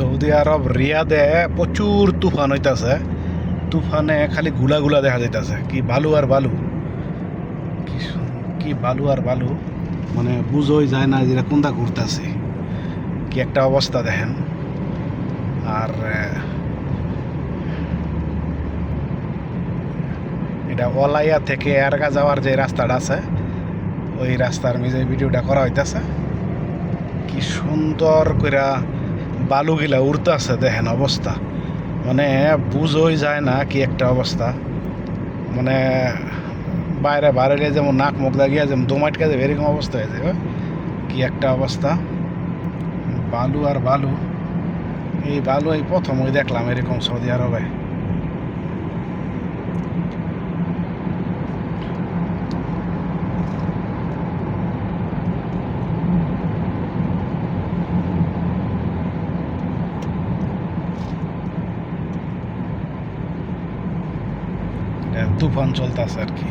Saudi আরব, রিয়াদে প্রচুর তুফান হইতাছে। তুফানে খালি গুলা গুলা দেখা যাইতাছে। কি বালু আর বালু। কি বালু আর বালু। মানে বুঝোই যায় না যে কোনটা ঘুরতেছে। কি একটা অবস্থা দেখেন। আর এটা ওলাইয়া থেকে এয়ারগা যাওয়ার যে রাস্তাটা আছে, ওই রাস্তার মিজে ভিডিওটা করা হইতাছে। কি সুন্দর কইরা বালুগিলা উড়তে আছে, দেখেন অবস্থা। মানে বুঝোই যায় না কি একটা অবস্থা। মানে বাইরে বাইরে যেমন নাক মুখ দাগিয়ে যেমন দোমাইট কাজে এরকম অবস্থা হয়ে যাবে কি একটা অবস্থা। বালু আর বালু। এই বালু এই প্রথম ওই দেখলাম এরকম সৌদি আরবে। তুফান চলতেছে আর কি